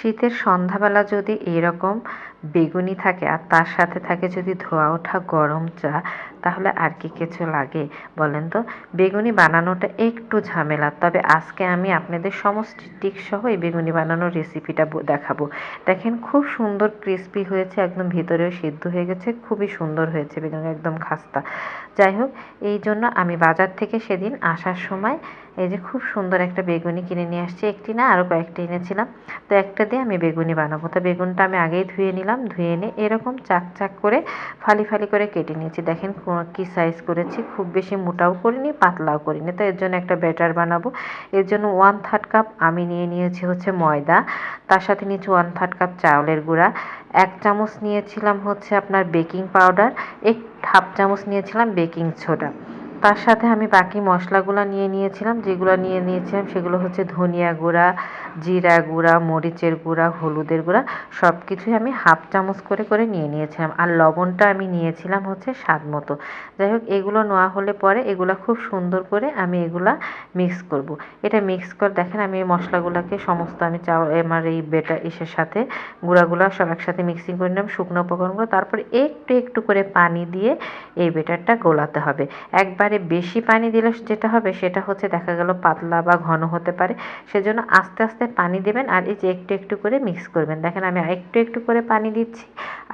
শীতের সন্ধ্যাবেলা যদি এরকম বেগুনি থাকে আর তার সাথে থাকে যদি ধোয়া ওঠা গরম চা তাহলে আর কি কিছু লাগে? বলেন তো, বেগুনি বানানোটা একটু ঝামেলা, তবে আজকে আমি আপনাদের সমস্ত টিক সহ এই বেগুনি বানানোর রেসিপিটা দেখাবো। দেখেন খুব সুন্দর ক্রিস্পি হয়েছে, একদম ভিতরেও সিদ্ধ হয়ে গেছে, খুবই সুন্দর হয়েছে বেগুনি, একদম খাস্তা। যাই হোক, এই জন্য আমি বাজার থেকে সেদিন আসার সময় এই যে খুব সুন্দর একটা বেগুনি কিনে নিয়ে আসছি, একটি না আরও কয়েকটি এনেছিলাম। তো একটা দিয়ে আমি বেগুনি বানাবো। তো বেগুনটা আমি আগেই ধুয়ে নিলাম, ধুয়ে এনে এরকম চাক চাক করে ফালি ফালি করে কেটে নিয়েছি। দেখেন কো- সাইজ করেছি, খুব বেশি মোটাও করিনি, পাতলাও করিনি। তো এর জন্য একটা ব্যাটার বানাবো। এর জন্য ওয়ান থার্ড কাপ আমি নিয়ে নিয়েছি হচ্ছে ময়দা, তার সাথে নিয়েছি ওয়ান থার্ড কাপ চাউলের গুঁড়া। এক চামচ নিয়েছিলাম হচ্ছে আপনার বেকিং পাউডার এক হাফ চামচ নিয়েছিলাম বেকিং সোডা তার সাথে আমি বাকি মশলাগুলো নিয়ে নিয়েছিলাম, যেগুলো নিয়ে নিয়েছিলাম সেগুলো হচ্ছে ধনিয়া গুঁড়া, জিরা গুঁড়া, মরিচের গুঁড়া, হলুদের গুঁড়া সব কিছুই আমি হাফ চামচ করে করে নিয়ে নিয়েছিলাম। আর লবণটা আমি নিয়েছিলাম হচ্ছে স্বাদ মতো। যাই হোক, এগুলো নেওয়া হলে পরে এগুলো খুব সুন্দর করে আমি এগুলা মিক্স করব। এটা মিক্স করে দেখেন আমি এই মশলাগুলোকে সমস্ত আমি চাউ, আমার এই বেটা ইসের সাথে গুঁড়াগুলো সব একসাথে মিক্সিং করে নিলাম শুকনো উপকরণগুলো। তারপর একটু একটু করে পানি দিয়ে এই বেটারটা গোলাতে হবে। একবারে বেশি পানি দিলে যেটা হবে সেটা হচ্ছে দেখা গেল পাতলা বা ঘন হতে পারে। সেজন্য আস্তে আস্তে পানি দেবেন আর এই যে একটু একটু করে মিক্স করবেন। দেখেন আমি একটু একটু করে পানি দিচ্ছি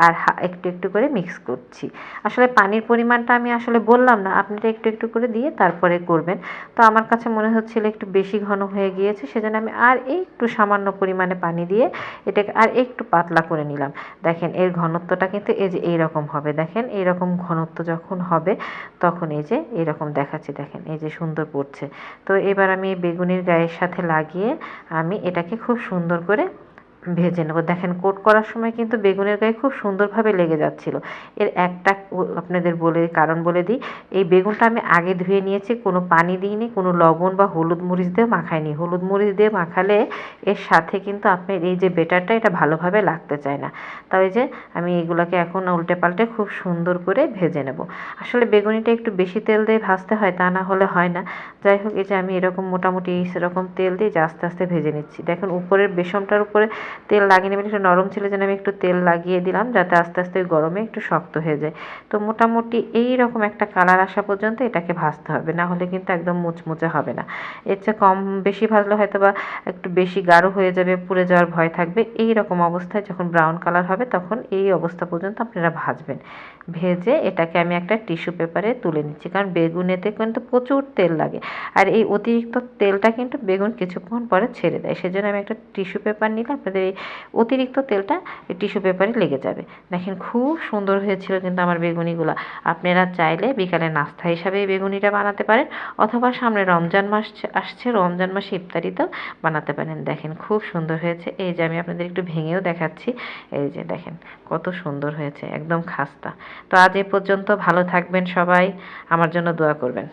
আর একটু একটু করে মিক্স করছি। আসলে পানির পরিমাণটা আমি আসলে বললাম না আপনারা একটু একটু করে দিয়ে তারপরে করবেন। তো আমার কাছে মনে হচ্ছিল একটু বেশি ঘন হয়ে গিয়েছে, সেজন্য আমি আর একটু সামান্য পরিমাণে পানি দিয়ে এটাকে আর একটু পাতলা করে নিলাম। দেখেন এর ঘনত্বটা কিন্তু এই যে এইরকম হবে। দেখেন এইরকম ঘনত্ব যখন হবে, তখন এই যে এরকম দেখাচ্ছি, দেখেন, এই যে সুন্দর পড়ছে। তো এবার আমি বেগুনের গায়ের সাথে লাগিয়ে আমি এটাকে খুব সুন্দর করে ভেজে নেব। দেখেন, কোট করার সময় কিন্তু বেগুনের গায়ে খুব সুন্দরভাবে লেগে যাচ্ছিল। এর একটা আপনাদের বলে, কারণ বলে দিই, এই বেগুনটা আমি আগে ধুয়ে নিয়েছি, কোনো পানি দিইনি, কোনো লবণ বা হলুদ মরিচ দিয়ে মাখাইনি। হলুদ মরিচ দিয়ে মাখালে এর সাথে কিন্তু আপনার এই যে বেটারটা, এটা ভালোভাবে লাগতে চায় না। এই যে আমি এগুলোকে এখন উল্টে পাল্টে খুব সুন্দর করে ভেজে নেব। আসলে বেগুনিটা একটু বেশি তেল দিয়ে ভাজতে হয়, তা না হলে হয় না। যাই হোক, এই যে আমি এরকম মোটামুটি সেরকম তেল দিয়ে আস্তে আস্তে ভেজে নিচ্ছি। দেখুন, উপরের বেসনটার উপরে তেল লাগিয়ে নেবেন, একটু নরম ছিল যেন আমি একটু তেল লাগিয়ে দিলাম, যাতে আস্তে আস্তে ওই গরমে একটু শক্ত হয়ে যায়। তো মোটামুটি এই রকম একটা কালার আসা পর্যন্ত এটাকে ভাজতে হবে, না হলে কিন্তু একদম মুচমুচে হবে না। এর চেয়ে কম বেশি ভাজলে হয়তো বা একটু বেশি গাঢ় হয়ে যাবে, পুড়ে যাওয়ার ভয় থাকবে। এই রকম অবস্থায় যখন ব্রাউন কালার হবে তখন এই অবস্থা পর্যন্ত আপনারা ভাজবেন। ভেজে এটাকে আমি একটা টিস্যু পেপারে তুলে নিচ্ছি, কারণ বেগুনেতে কিন্তু প্রচুর তেল লাগে। আর এই অতিরিক্ত তেলটা কিন্তু বেগুন কিছুক্ষণ পরে ছেড়ে দেয়। সেজন্য আমি একটা টিস্যু পেপার নিলে আপনাদের এই অতিরিক্ত তেলটা টিস্যু পেপারে লেগে যাবে। দেখেন খুব সুন্দর হয়েছিল কিন্তু আমার বেগুনিগুলো। আপনারা চাইলে বিকালে নাস্তা হিসাবে এই বেগুনিটা বানাতে পারেন অথবা সামনে রমজান মাস আসছে, রমজান মাসে ইফতারিতেও বানাতে পারেন। দেখেন খুব সুন্দর হয়েছে। এই যে আমি আপনাদের একটু ভেঙেও দেখাচ্ছি। এই যে দেখেন কত সুন্দর হয়েছে, একদম খাস্তা। তো আজ এ পর্যন্ত ভালো থাকবেন সবাই। আমার জন্য দোয়া করবেন।